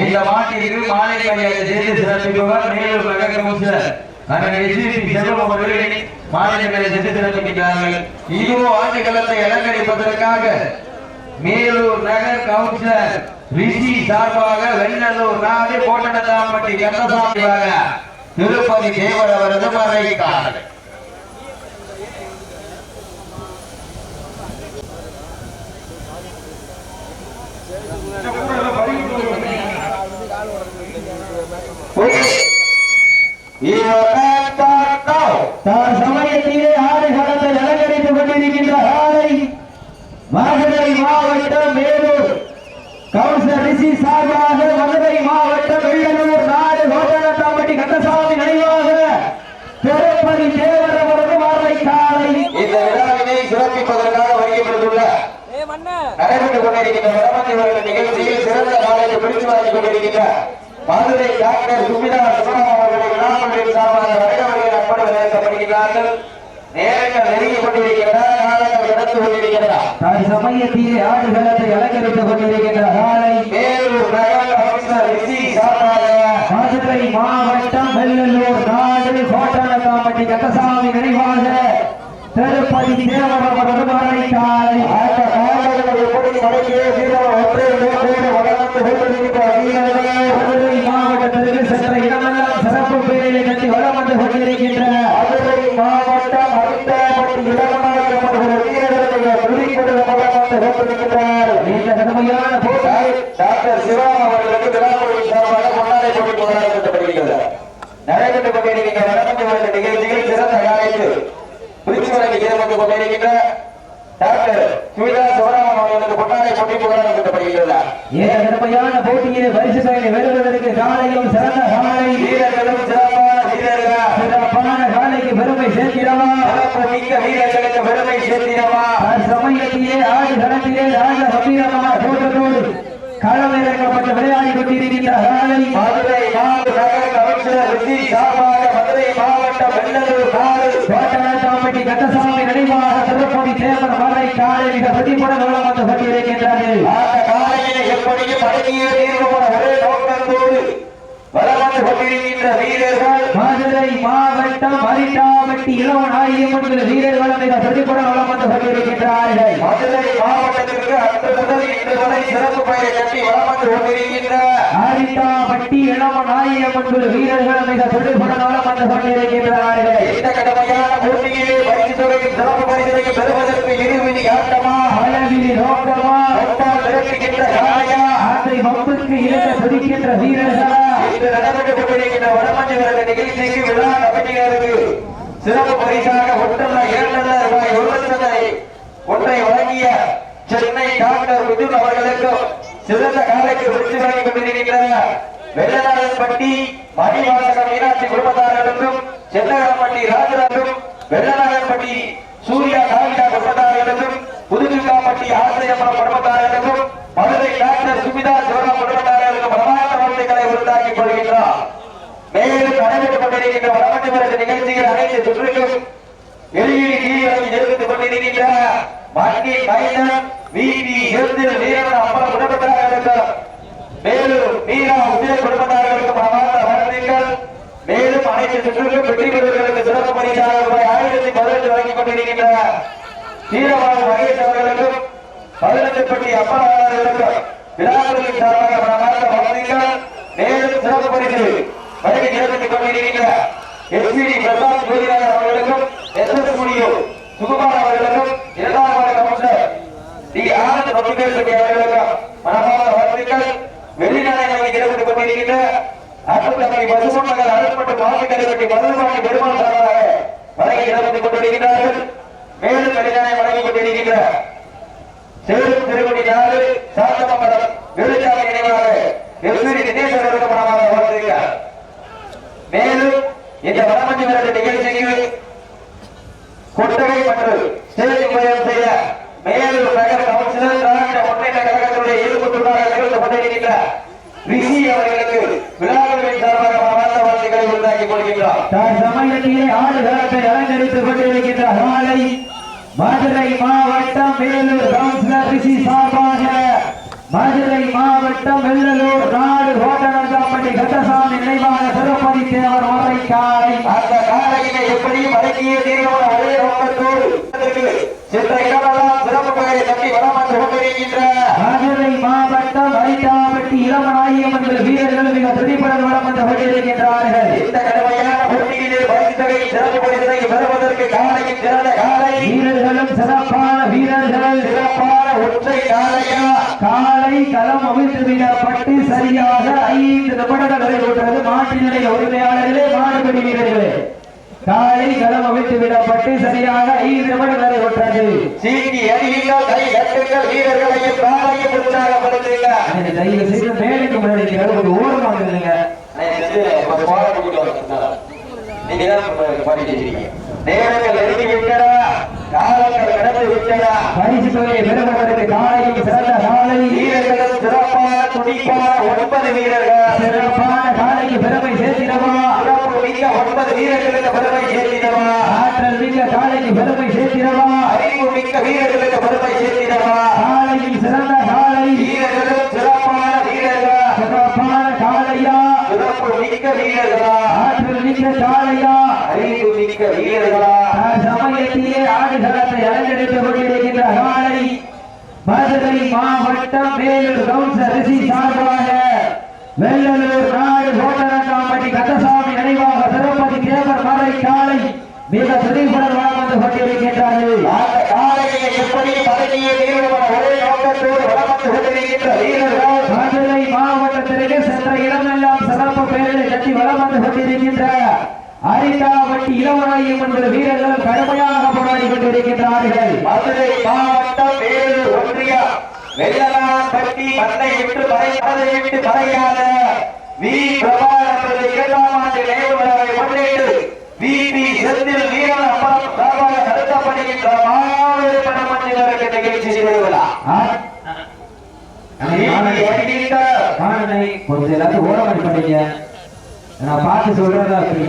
இந்த மாட்டிற்கு மாலை மரியாதை செய்து சிறப்பிப்பவர் மேலூர் நகர் அண்ணன் எஸ்பிபி செல்வம் அவர்களை மாலை மரியாதை செய்து சிறப்பிக்கிறார்கள் இதோ ஆண்டுகளத்தை அலங்கரிப்பதற்காக மேலூர் நகர் கவுன்சிலர் ரிஷி சார்பாக வெள்ளலூர் நாடு கோட்டனத்தாம்பட்டி கந்தசாமி திருப்பதி தேவர் அவரது மறைக்கார்கள் சமயத்திலே ஆறு காலத்தை அலங்கரித்துக் கொண்டிருக்கின்ற ஆலை மாவட்டம் மேலூர் கவுன்சிலர் ரிஷி சார்பாக மதுரை மாவட்டம் வெள்ளலூர் நாடு கோட்டனத்தாம்பட்டி கந்தசாமி நினைவாக திருப்பதி தேவர் அவரது வார்த்தை காலை இந்த விழாவினை சிறப்பிப்பதற்காக வருகின்றுள்ள நடைபெற்றுக் கொண்டிருக்கின்ற வடமஞ்சி வருகிற நிகழ்ச்சியில் சிறந்த நாளைக்கு பிடித்து வாங்கிக் கொண்டிருக்கின்ற மதுரை டாக்டர் சுமிதா சுமணம் அவர்களை விழாக்களின் சார்பாக வடகவர்கள் நட்படு வரவேற்கப்படுகிறார்கள் நேரங்கள் நெருங்கிக் கொண்டிருக்கின்றன காலங்கள் கடந்து கொண்டிருக்கின்றன. தான் சமயத்திலே ஆறு காலத்தை அலங்கரித்துக் கொண்டிருக்கின்ற ஆலை மேலூர் நகர் கவுன்சிலர் ரிஷி சார்பாக மதுரை மாவட்டம் வெள்ளலூர் நாடு கோட்டனத்தாம்பட்டி கந்தசாமி நினைவாக திருப்பதி தேவர் அவரது வார்த்தை காலை அந்த காலங்கள் எப்படி மடக்கிய சீரவ ஒன்றே நோக்கோடு வளர்ந்து கொண்டிருக்கின்ற வீரர்கள் மதுரை மாவட்டத்திற்கு சென்ற இடமெல்லாம் சிறப்பு பேரிலே கட்டி வளம் வந்து கொண்டிருக்கின்ற மதுரை மாவட்டம் அரித்தாபட்டி இடமனாக்கப்படுகிற வீரர்களுடைய துதிப்படுகிற பலம் வந்து கொண்டிருக்கிறார் இந்த கடுமையான டாக்டர் சிவராம் அவர்களுக்கு விழாக்குழுவின் சார்பாக கொண்டாடை போட்டி கொண்டாடப்படுகிறது நடைபெற்றுக் கொண்டிருக்கின்ற வடமஞ்சு வருட நிகழ்ச்சியில் சிறந்த காலைக்கு பிரிச்சு வழங்கி சேர்ந்து கொண்டிருக்கின்ற டாக்டர் சுமிதா சிவராமன் அவர்களுக்கு கொண்டாடை போட்டி கொண்டாடப்படுகிறது இந்த கடுமையான போட்டியிலே பரிசு வெல்வதற்கு காலையும் சிறந்த காலை. வீரர்களும் சிறப்பான வீரர்கள். சிறப்பான காலைக்கு பெருமை சேர்க்கிறவா? சிறப்பு மிக்க வீரர்களுக்கு பெருமை சேர்த்திடவா சமயத்திலே ஆடு களத்திலே ராஜ கம்பீரமான தோற்றத்தோடு களமிறக்கப்பட்டு விளையாடி கொண்டிருக்கின்ற காலை. மதுரை நாடு நகர் கவுன்சிலர் ரிஷி சார்பாக மதுரை மாவட்டம் வெள்ளலூர் நாடு கோட்டநாட்டாம்பட்டி கந்தசாமி நினைவாக திருப்பதி தேவர் மலை காலை மிக பிரதிபுடன் மூலம் வந்து கொண்டிருக்கின்றார்கள் அந்த காலையிலே எப்படியும் அடங்கிய தீர்வுபட ஒரே நோக்கத்தோடு கொண்டிருக்கின்ற வீரர்கள். மதுரை மாவட்டம் மரிட்டாம்பட்டி இளவன் ஆயிரம் என்கிற வீரர்களும் மிக பிரதிபுடன் வளம் வந்து கொண்டிருக்கின்றார்கள். மதுரை மாவட்டத்திற்கு அன்று முதல் இன்று வரை சிறப்பு பெயரை கட்டி வலம் வந்து கொண்டிருக்கின்ற. மரிட்டாம்பட்டி இளவன் ஆயிரம் என்கிற வீரர்களும் மிக பிரதிபுடன் வளம் வந்து கொண்டிருக்கின்றார்கள். இந்த கடமையான போட்டியிலே பரிசு தொகையும் சிறப்பு பரிசுகளை பெறுவதற்கு இருவிதி ஆட்டமா அழகிரி நோக்கமா ஒட்டால் நிரப்புகின்ற காளையா ஆசை வம்புக்கு இழந்த துடிக்கின்ற வீரர்களா இன்று நடைபெற்றுக் கொண்டிருக்கின்ற வடமஞ்சி வருட நிகழ்ச்சிக்கு விழா கமிட்டியாருக்கு சிறப்பு பரிசாக ஒன்றல்ல இரண்டல்ல ரூபாய் ஒரு லட்சத்தை ஒன்றை வழங்கிய சென்னை டாக்டர் மிதுன் அவர்களுக்கும் சிறந்த காலைக்கு வெள்ளநாதன்பட்டி மணிவாசகம் மீனாட்சி சென்னகரம்பட்டி ராஜராஜும் வெள்ளநாதன்பட்டி சூர்யா மதுரை டாக்டர் சுமிதா சிவராம் நடைபெற்றுக் கொண்டிருக்கின்ற நிகழ்ச்சிகள் அனைத்து சுற்றுக்கும் எளிய கீழே நிறுத்திக் கொண்டிருக்கின்ற மண்டி மைதன் வீதி எழுத்தில் வீரன் அம்பலம் குடும்பத்தார்களுக்கும் மேலும் உதய மேலும் அனைத்து வெற்றி பெறுவதற்கு சிறப்பு பரிசாக ரூபாய் ஆயிரத்தி பதினெட்டு வழங்கிக் கொண்டிருக்கின்ற வீரவாழ் மகேஷ் அவர்களுக்கும் பதினெட்டுப்பட்டி அப்பனார்களுக்கும் விழாக்களின் சார்பாக மனமார்ந்த மேலும் சிறப்பு பரிசு வழங்கி நிறுத்திக் கொண்டிருக்கின்ற எஸ்பிடி பிரசாத் ஜோதிராஜன் அவர்களுக்கும் எஸ் எஸ் முடியும் சுகுமார் அவர்களுக்கும் இரண்டாம் வார்டு கவுன்சிலர் டி ஆனந்த் பத்திரிகை அவர்களுக்கும் மனமான வாழ்த்துக்கள். வெளிநாடுகளை நிறுத்திக் கொண்டிருக்கின்ற அற்புதமை பசுமன் அருள்பட்டு மாவட்ட கட்டி மதுரமாணி பெருமாள் சார்பாக வழங்கி நிறுத்திக் கொண்டிருக்கிறார்கள் மேலும் வழங்கிக் கொண்டிருக்கின்ற சேரும் திருவடி நாடு சாந்தமங்கலம் விருதுச்சாமி நினைவாக எஸ்பிரி தினேசன் அவர்களுக்கு மனமார்ந்த வாழ்த்துக்கள் மேலும் இந்த வடமஞ்சி விரட்டு நிகழ்ச்சிக்கு கொட்டகை மற்றும் ஸ்டேஜ் உபயோகம் செய்ய மேலூர் நகர கவுன்சிலர் திராவிட முன்னேற்ற கழகத்துடைய ஈடுபட்டுள்ளாக நிகழ்ந்து கொண்டிருக்கின்ற ரிஷி அவர்களுக்கு விழாக்களின் சார்பாக மனமார்ந்த வாழ்த்துக்களை உண்டாக்கிக் சமயத்திலே ஆடு அலங்கரித்துக் கொண்டிருக்கின்ற மதுரை மாவட்டம் மேலூர் கவுன்சிலர் ரிஷி சார்பாக மதுரை மாவட்டம் வெள்ளலூர் நாடு கோட்டனந்தாம்பட்டி கந்தசாமி நினைவாக திருப்பதி தேவர் மறை காலை அந்த காலையினை எப்படி மடக்கிய தீர்மான ஒரே நோக்கத்தோடு சென்ற இடமெல்லாம் சிறப்பு பெயரை தட்டி வளம் வந்து கொண்டிருக்கின்ற மதுரை மாவட்டம் வைட்டாப்பட்டி இளமநாயகம் என்ற வீரர்கள் மிக துடிப்புடன் வளம் வந்து கொண்டிருக்கின்றார்கள். இந்த கடுமையான போட்டியிலே பரிசுத்தகை சிறப்பு பரிசனை பெறுவதற்கு காலையில் சிறந்த காலை. வீரர்களும் சிறப்பான வீரர்கள். சிறப்பான ஒற்றை காலையா காலை களம் அவிழ்த்து விடப்பட்டு சரியாக ஐந்து நிமிடங்கள் நடைபெற்றது மாற்றினுடைய உரிமையாளர்களே மாடுபடி வீரர்களே. காலை களம் அவிழ்த்து விடப்பட்டு சரியாக ஐந்து நிமிடங்கள் நடைபெற்றது சீட்டி அறிவிங்கள் கை கட்டுங்கள் வீரர்களையும் காலையும் உற்சாகப்படுத்துங்கள் எனக்கு தயவு செய்து மேலுக்கு முன்னாடி ஒரு ஓரமாக இருங்க நேரங்கள் நெருங்கி விட்டனா காலங்கள் கடந்து விட்டனா பரிசு தொகையை பெறுவதற்கு காலையும் சிறந்த காலை. வீரர்களும் சிறப்பான துடிப்பான ஒன்பது வீரர்கள். சிறப்பான காலைக்கு பெருமை சேர்த்திடவா? சிறப்பு மிக்க ஒன்பது வீரர்களுக்கு பெருமை சேர்த்திடவா? ஆற்றல் மிக்க காலைக்கு பெருமை சேர்த்திடவா? அறிவு மிக்க வீரர்களுக்கு பெருமை சேர்த்திடவா? காலையில் சிறந்த காலை. வீரர்களும் சிறப்பான வீரர்கள் சிறப்பான காலையா சிறப்பு மிக்க வீரர்களா? ஆற்றல் மிக்க காலையா அறிவு மிக்க வீரர்களா? சமயத்திலே ஆடுகளத்தை அலங்கரித்துக் கொண்டிருக்கின்ற காலை மதுரை மாவட்டம் வேலூர் கவுன்ஸ் ரிஷி சார்பாக வெள்ளலூர் நாடு கோட்டரங்காம்பட்டி கந்தசாமி நினைவாக திருப்பதி தேவர் மறை காலை மிக வளம் வந்து கொண்டிருக்கின்றார்கள். அந்த காலையை எப்படி பதவியை நிறுவன ஒரே நோக்கத்தோடு வளர்ந்து கொண்டிருக்கின்ற வீரர்கள் மதுரை மாவட்டத்திற்கு சென்ற இடமெல்லாம் சிறப்பு பெயர்களை கட்டி வளம் வந்து கொண்டிருக்கின்ற அரிதாவட்டி இளவராயம் என்ற வீரர்கள் கடுமையாக போராடி கொண்டிருக்கின்றார்கள். மதுரை மாவட்டம் வேலூர் ஒன்றியம். வெள்ளலாம்பட்டி வி. பிரபாகரன் இரண்டாம் ஆண்டு நினைவு விழாவை முன்னிட்டு வி. பி. செந்தில் வீரன் கொஞ்சம் எல்லாத்தையும் ஓரமணி பண்ணீங்க நான் பார்த்து சொல்றதா அப்படி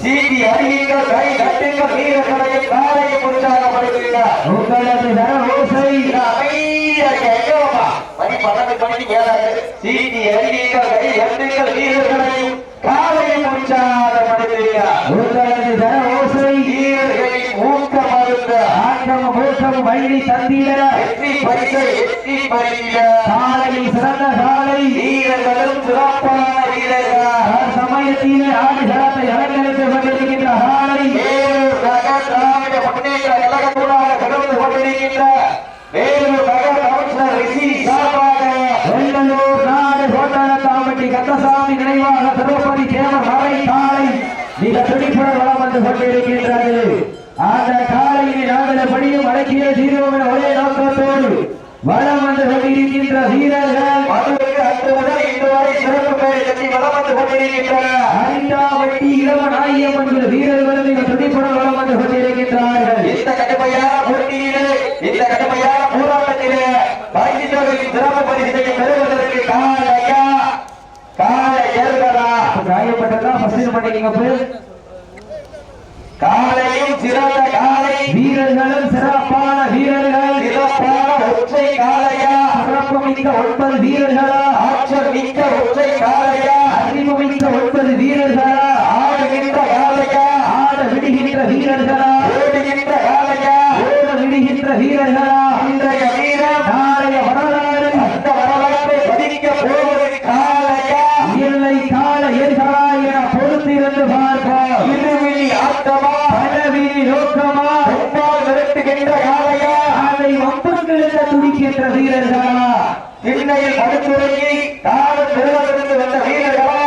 சீட்டி அறிவிங்கள் கை கட்டுங்கள் வீரர்களையும் காலையும் உற்சாகப்படுத்துகிறார் உங்களது தர ஓசை. அமைதியாக எங்கேவாப்பா? மணி பன்னெண்டு மணிக்கு மேலாகுது. சீட்டி அறிவிங்கள் கை கட்டுங்கள் வீரர்களையும் காலையும் உற்சாகப்படுத்துகிறார் உங்களது தர ஓசை வீரர்களின் ஊக்கம் அருந்த மூக்கம் வழி தந்திட. காலையில் சிறந்த காலை வீரர்களும் சிறப்பான வீரர்கள். சமயத்திலே ஆடுகளத்தை அலங்கரித்துக் கொண்டிருக்கின்ற திராவிட முன்னேற்ற கழகத்துடாக கடந்து கொண்டிருக்கின்ற வேலூர் நகர கவுன்சிலர் ரிஷி சார்பாக வெள்ளலூர் நாடு கோட்டாரத்தாம்பட்டி கந்தசாமி நினைவாக திருப்பதி தேவர் மறை காலை மிக துடிப்புடன் வளம் வந்து கொண்டிருக்கின்றது அந்த காலையினை நாங்கள் படியும் அடக்கிய தீர்வுகள் ஒரே நோக்கத்தோடு வளம் வந்து கொண்டிருக்கின்ற வீரர்கள் மதுரைக்கு அன்று முதல் இன்று வரை சிறப்பு பெயர் கட்டி வளம் வந்து கொண்டிருக்கின்றன. ஐந்தாவட்டி இளவன் ஆகியம் என்கிற வீரர்களும் மிக துடிப்புடன் வளம் வந்து கொண்டிருக்கின்றார்கள். இந்த கடுமையான போட்டியிலே இந்த கடுமையான போராட்டத்திலே சிறப்பு பரிசை பெறுவதற்கு காலையா காலை ஏறுகளா காயப்பட்டதா? ஃபர்ஸ்ட் பண்ணிக்கங்க காலையும் சிறந்த காலை. வீரர்களும் சிறப்பான வீரர்கள். சிறப்பான ஒற்றை காலையா? சிறப்பு மிக்க ஒன்பது வீரர்களா? ஆற்றல் மிக்க ஒற்றை காலையா அறிவு மிக்க ஒன்பது வீரர்களா ஆடுகின்ற காலையா ஆட விடுகின்ற வீரர்களா ஓடுகின்ற காலையா ஓட விடுகின்ற வீரர்களா இன்றைய வீரம் நாளைய வரலாறு அந்த வரலாற்றை பதிக்க போவது காலையா இல்லை கால ஏர்களா என பொறுத்திருந்து பார்ப்போம் இருவிழி ஆட்டமா பலவீனி நோக்கமா ஒப்பால் நிறுத்துகின்ற காலையா அதை ஒப்பந்தெழுத்த துடிக்கின்ற வீரர்களா திண்ணையில் படுத்துறங்கி காலம் பெறுவதற்கு வந்த வீரர்களா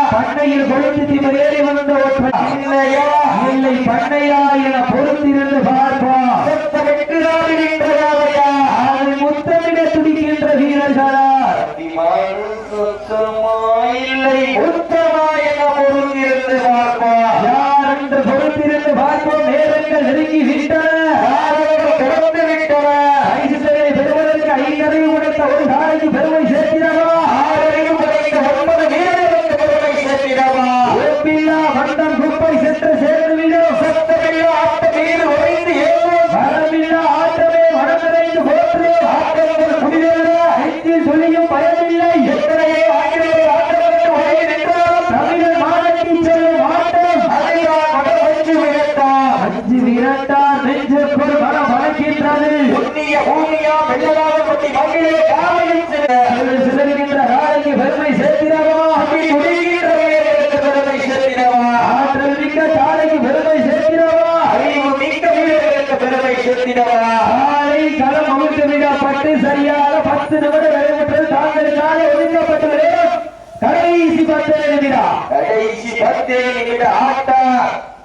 பண்ணையில் கொழுந்து திமரேறி வந்த ஒற்றை இல்லையா? இல்லை பண்ணையா என பொறுத்திருந்து பார்ப்போம் சத்தமிட்டு நாடுகின்ற காலையா அதை முத்தமிட துடிக்கின்ற வீரர்களா இல்லை உத்தமாய் என பொருந்திருந்து பார்ப்போம் யார் என்று பொறுத்திருந்து பார்ப்போம் நேரங்கள் நெருங்கி விட்டன காலங்கள் கடந்து விட்டன ஐசுகளை பெறுவதற்கு ஐந்தறிவு உடைத்த ஒரு காலைக்கு பெருமை சேர்க்கிறவா ஆறறிவு படைத்த ஒன்பது வீரர்களுக்கு பெருமை சேர்த்திடவா ஓப்பில்லா மண்டம் குப்பை சென்று சேர்ந்துவிடும் சத்தமில்லா ஆட்ட மீது உறைந்து ஏறும் வரமில்லா ஆட்டமே மனதிறைந்து போற்றுவோம் ஆட்டங்கள் குடித பட்டி மகளே காலையில் சில சிதறுகின்ற காலைக்கு பெருமை சேர்த்திடவா துடிக்கின்ற வீரர்களுக்கு பெருமை சேர்த்திடவா ஆற்றல் மிக்க காலைக்கு பெருமை சேர்த்திடவா அறிவு மிக்க வீரர்களுக்கு பெருமை சேர்த்திடவா காலை களம் அவிழ்த்து விடப்பட்டு சரியாக பத்து நிமிடம் நடைபெற்று தாங்களுக்காக ஒதுக்கப்பட்ட நேரம் கடைசி பத்து நிமிடம் கடைசி பத்தே நிமிட ஆட்டா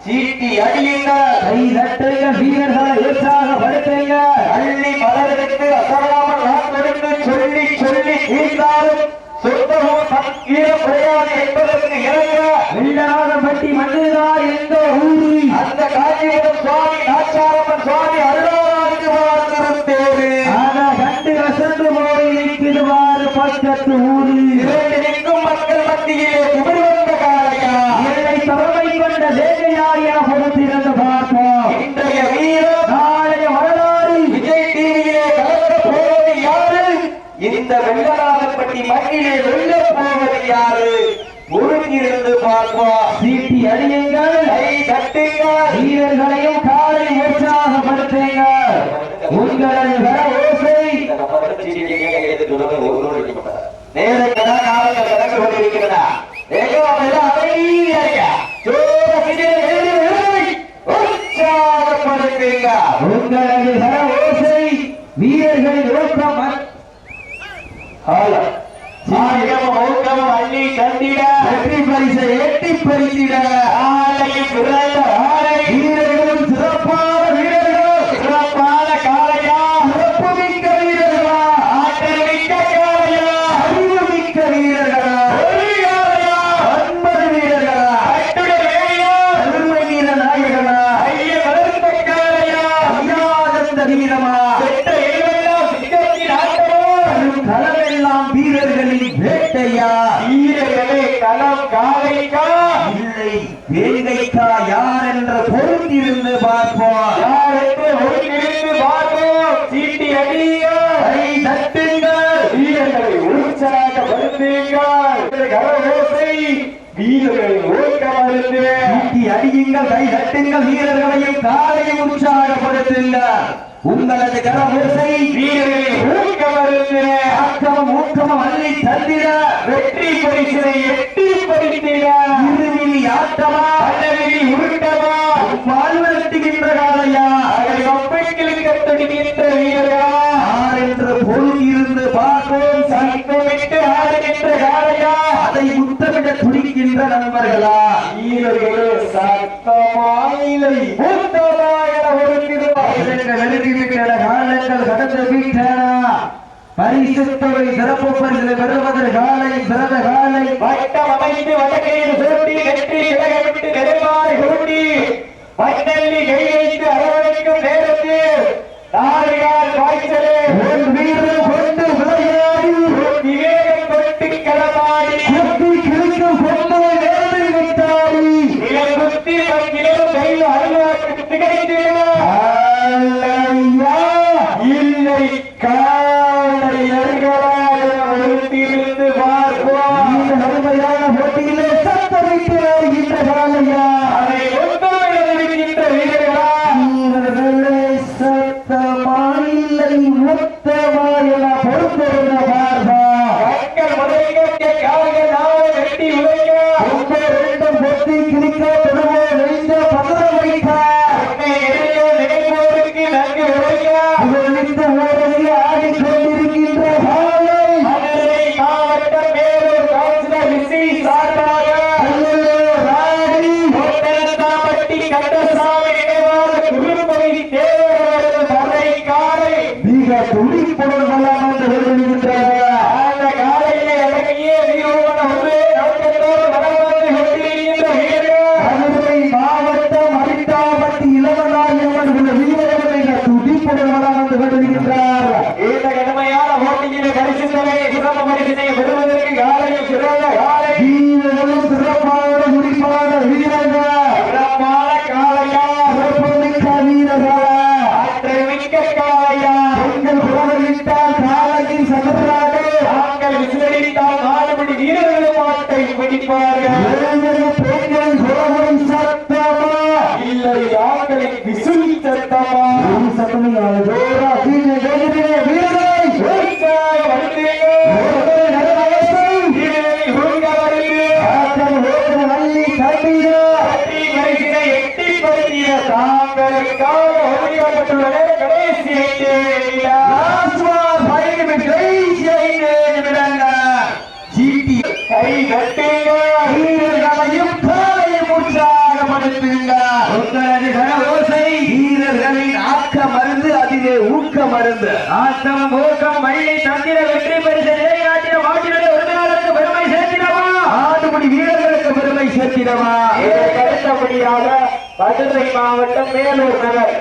சீட்டி அடியுங்கள் கை தட்டுங்க வீரர்களை உற்சாகப்படுத்துங்க அள்ளி மலருக்கு அசராமல் நாட்களுக்கு சொல்லி சொல்லி தீர்ந்தாலும் சொந்தமும் தக்கீரம் கிடையாது என்பதற்கு இறங்க. வெள்ளநாதம்பட்டி மண்ணுதான் எங்க ஊரு. அந்த காஞ்சிபுரம் சுவாமி நாச்சாரம்மன் சுவாமி அருளாராய்க்கு வாழ்ந்திருந்தேரு ஆனா கண்டு வசந்து போய் நிற்கிடுவார் பக்கத்து ஊரு இரண்டு நிற்கும் மக்கள் மத்தியிலே குமிர் வந்த காலையா என்னை திறமை கொண்ட தேவையார் என பொறுத்திருந்து பார்ப்போம் இன்றைய வீரம் நாளைய வரலாறு விஜய் டிவியிலே கலக்க போவது யாரு இந்த வெள்ளநாதப்பட்டி மண்ணிலே வெல்ல போவது யாரு? பொறுத்திருந்து பார்ப்போம் சீட்டி அடியுங்கள் கை தட்டுங்கள். வீரர்களையும் காலை உற்சாகப்படுத்துங்க உங்களது வர ஓசை. நேரங்களா காலங்கள் கடந்து கொண்டிருக்கிறதா உற்சாகப்படுத்துங்க. உங்களது வர ஓசை. வீரர்களின் ஊக்கம் ம- சாயகம் ஊக்கம் அள்ளி தந்திட. வெற்றி பரிசை எட்டி பறித்திட. ஆலையில் பிறந்த ஆலை. வீரர்களும் சிறப்பான வீரர்கள் சிறப்பான காலையா சிறப்புமிக்க வீரர்களா ஆற்றல் மிக்க காலையா அறிவுமிக்க வீரர்களா ஒரு காலையா அன்பது வீரர்களா அட்டுட வேலையா பெருமை வீர நாயகனா ஐய வளர்ந்த காலையா ஐயாதந்த வீரமா பெற்ற எல்லாம் சிங்கத்தின் ஆட்டமோ களமெல்லாம் வீரர்களின் வேட்டையா வீரர்களே களம் காலைக்கா இல்லை வேங்கைக்கா யார் என்ற பொறுத்திருந்து பார்ப்போம். யார் என்று ஒருங்கிருந்து பார்ப்போம். சீட்டி கை தட்டுங்கள். வீரர்களை உற்சாகப்படுத்துங்கள் கரவோசை வீரர்களை ஊக்கமருந்து சீட்டி அடியுங்கள் கை தட்டுங்கள் வீரர்களையும் காலையும் உற்சாகப்படுத்துங்க உங்களது கரவோசை வீரர்களை ஊக்கமருந்து ஆக்கமும் ஊக்கமும் அள்ளி தந்திட வெற்றி பரிசினை எட்டி பறித்திட. இருவிழி ஆட்டமா அல்லவி உருட்டமா வாழ்வெடுத்துகின்ற காலையா அதை கப்பைகளுக்கு துடிக்கின்ற வீரர்களா யார் என்று இருந்து பார்ப்போம் சங்கமிட்டு துடிக்கின்ற நண்பர்களா வீரர்களே சத்தமாயிலை மூத்தமாய் என ஒரு திருவாய் வெளிவிட்ட காலங்கள் கடந்து விட்டன பரிசு தொகை சிறப்பு பரிசு பெறுவதற்கு காலை சிறந்த காலை. வட்டம் அமைத்து வடக்கையில் சூட்டி வெற்றி விலகவிட்டு நெருமாறி கூட்டி மண்ணல்லி கை வைத்து அரவணைக்கும் நேரத்தில் நாடுகால் காய்ச்சலே. ஒரு வீரர் கொண்டு கொண்டிருக்கின்றார் இந்த கடுமையான போட்டியிலே பரிசு சிறப்பு பரிசினை பெறுவதற்கு காலையில் சிறந்த அதற்காக அறிவிக்கப்பட்டுள்ளது கடைசி கை கட்டுங்க வீரர்களையும் பாலையும் உற்சாகப்படுத்துங்க உங்களது கனவோசை வீரர்களின் ஆக்க மருந்து அதிலே ஊக்க மருந்து ஆத்தம் ஊக்கம் மள்ளி தந்திர வெற்றி பரிசு நிலைநாட்டிய மாட்டினுடைய உரிமையாளருக்கு பெருமை சேர்த்திடவா? ஆடுபடி வீரர்களுக்கு பெருமை சேர்த்திடவா அடுத்தபடியாக மதுரை மாவட்டம் மேலூர் நகர்.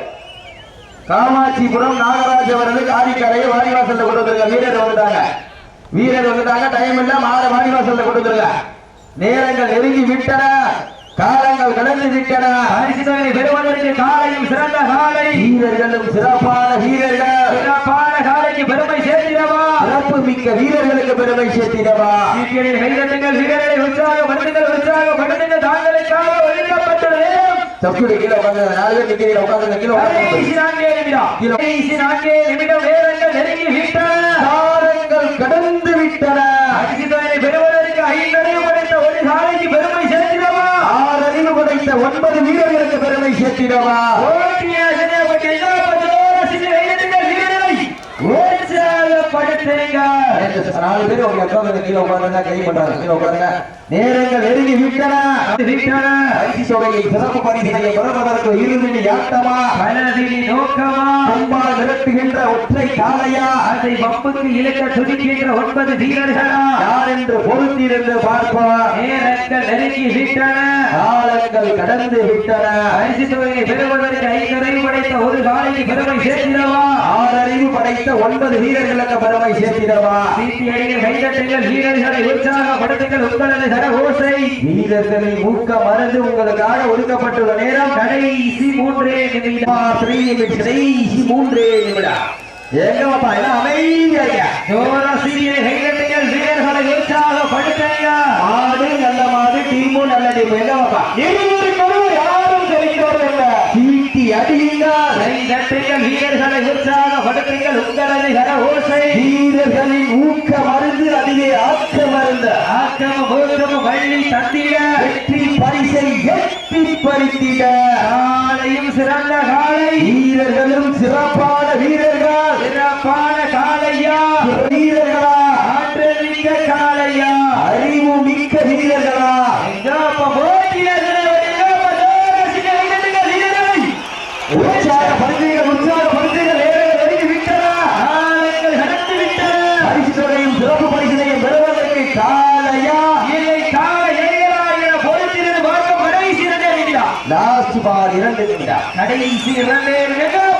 காமாட்சிபுரம் நாகராஜ் அவர்கள் காரிக்கரையை வாடிவாசல்ல கொண்டு வந்துருங்க வீரர் வந்துட்டாங்க. வீரர் வந்துட்டாங்க. டைம் இல்ல மாற வாடிவாசல்ல கொண்டு வந்துருங்க நேரங்கள் நெருங்கி விட்டன. காலங்கள் கடந்து விட்டன. தொகை பெறுவதற்கு காலையும் சிறந்த காலை. வீரர்களும் சிறப்பான வீரர்கள். சிறப்பான காலைக்கு பெருமை சேர்த்திடவா? சிறப்பு மிக்க வீரர்களுக்கு பெருமை சேர்த்திடவா? வீட்டிலே கைதட்டுங்கள். வீரர்களை உற்சாகப்படுத்துங்கள். உற்சாகப்படுத்துங்கள். தாங்களுக்காக தப்புடு கீழே உட்காந்து நாலு நிக்கிறீங்க உட்காந்து கீழே உட்காந்து கடைசி நான்கே நிமிடம். நேரங்கள் நெருங்கி விட்டன. காலங்கள் கடந்து விட்டன. பரிசு தொகை பெறுவதற்கு ஐந்தறிவு படைத்த ஒரு காலைக்கு பெருமை சேர்த்திடவா? ஆறறிவு படைத்த ஒன்பது வீரர்களுக்கு பெருமை சேர்த்திடவா ஓட்டிய சின்னப்பட்ட இளவரசோர சின்ன கைதட்டுங்கள் வீரர்களை உற்சாகப்படுத்துங்கள் நாலு பேர் உங்க உட்காந்து கீழே உட்காருங்க கை பண்றாங்க. கீழே உட்காருங்க. நேரங்கள் நெருங்கி விட்டன? விட்டன? பரிசு தொகையை சிறப்பு பரிசினை பெறுவதற்கு இருமினி ஆட்டமா மனதில் நோக்கமா? கொம்பால் நிரட்டுகின்ற ஒற்றை காளையா? அதை பப்புக்கு இழுக்க துடிக்கின்ற ஒன்பது வீரர்களா? யார் என்று பொறுத்திருந்து பார்ப்போம் நெருங்கி விட்டன காலங்கள் கடந்து விட்டன. அரிசி தொகையை பெறுவதற்கு ஐந்தறிவு படைத்த ஒரு காலையில் பெருமை சேர்த்திடவா? ஆறறிவு படைத்த ஒன்பது வீரர்களுக்கு பெருமை சேர்த்திடவா? சீட்டி கைதட்டுங்கள் வீரர்களை உற்சாகப்படுத்துங்கள் உங்களது தர ஓசை. வீரர்களின் ஊக்க மருந்து உங்களுக்காக ஒதுக்கப்பட்டுள்ள நேரம் கடைசி மூன்றே நிமிடம். கடைசி மூன்றே நிமிடம். எங்கப்பா எல்லாம் அமைதியா இருங்க. ஜோர சீரிய கைதட்டுங்கள் வீரர்களை உற்சாகப்படுத்துங்க ஆடு நல்ல மாதிரி டீமும் நல்ல டீம் எங்கப்பா இருவருக்கும் யாரும் தெரிகிறவர் இல்ல சீட்டி அடியுங்க கைதட்டுங்கள் வீரர்களை உற்சாகப்படுத்துங்கள் உங்களது கர ஓசை வீரர்களின் ஊக்க மருந்து அதிலே ஆக்க மருந்து ஆக்கம மூக்கம வள்ளி தந்திட வெற்றி பரிசை எட்டி பறித்திட காலையும் சிறந்த காலை வீரர்களும் சிறப்பான வீரர்கள் சிறப்பான காலையா? வீரர்களா? ஆற்றல் மிக்க காலையா அறிவு மிக்க வீரர்களா உற்சாக பரிசுகள் உற்சாக நெருங்கி விட்டன. காலங்கள் கடந்து விட்டன. பரிசு தொகையும் சிறப்பு பரிசினையும் பெறுவதற்கு காலையா? இல்லை காலை ஏழாயிரம் பொறுத்திருந்து பார்க்க கடைசி இரண்டே நிமிடம். லாஸ்ட் பால் இரண்டு நிமிடம். கடைசி இரண்டே நிமிடம்.